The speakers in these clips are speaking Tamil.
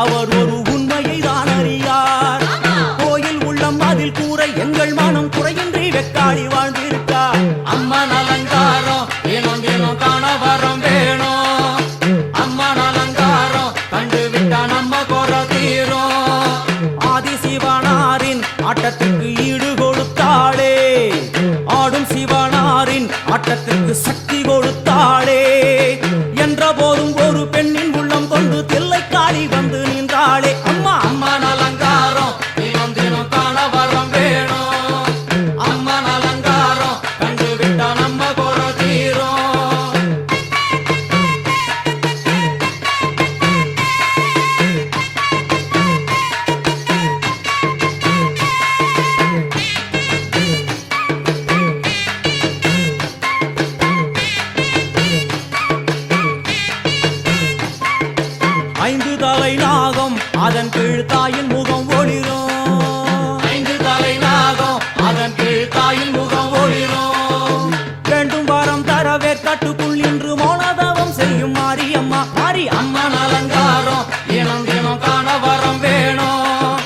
அவர் ஒரு உண்மையை தான் அறியார். கோயில் உள்ளம் அதில் கூரை எங்கள் மனம் குறையின்றி வெக்காடி வாழ்ந்திருக்கார். அம்மன் அலங்காரம் தினம் தினம் காண வரம் வேணும். அம்மன் அலங்காரம் கண்டு விட்டா நம்ம குறை தீரும். ஆதி சிவனாரின் ஆட்டத்துக்கு ஈடு கொடுத்தாளே. ஆடும் சிவனாரின் ஆட்டத்துக்கு சக்தி கொடுத்தாளே. அதன் கீழ் தாயின் முகம் ஒளிரும். ஐந்து தலை நாகம் அதன் கீழ் தாயின் முகம் ஒளிரும். வேண்டும் வரம் தரவே கட்டுக்குள் இன்று மௌனதவம் செய்யும் மாரியம்மா. மாரி அம்மன் அலங்காரம் தினம் தினம் காண வரம் வேணும்.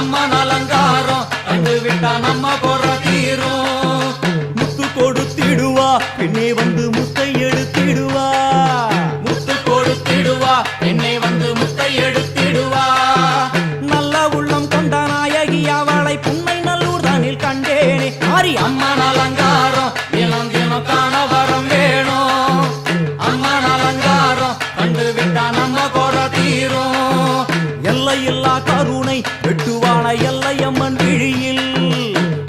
அம்மன் அலங்காரம் கண்டு விட்டா நம்ம குறை தீரும். முத்து கொடுத்திடுவா பின்னே வந்து அம்மன் அலங்காரம் தினம் தினம் காண வரம் வேணும். அம்மன் அலங்காரம் கண்டு விட்டா நம்ம குறை தீரும். எல்லையில்லா கருணை வெட்டுவான எல்லையம்மன் விழியில்.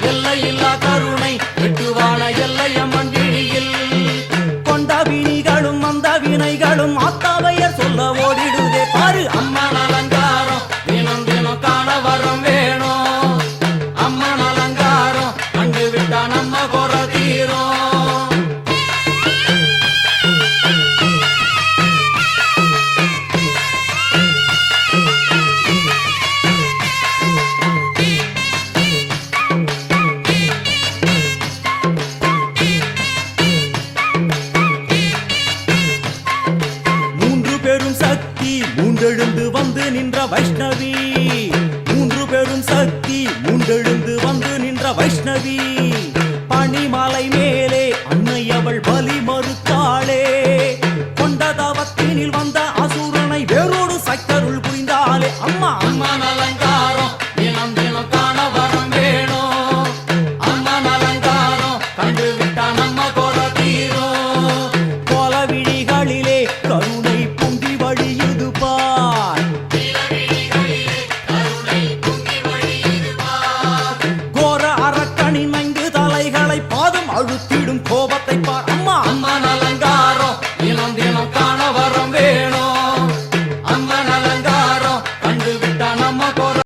எல்லையில்லா கருணை வெட்டுவான எல்லையம்மன் விழியில். கொண்ட வினிகளும் வினைகளும் வைஷ்ணவி. மூன்று பெரும் சக்தி மூன்றெழுந்து வந்து நின்ற வைஷ்ணவி. பனிமலை மேலே அன்னை அவள் பலிமா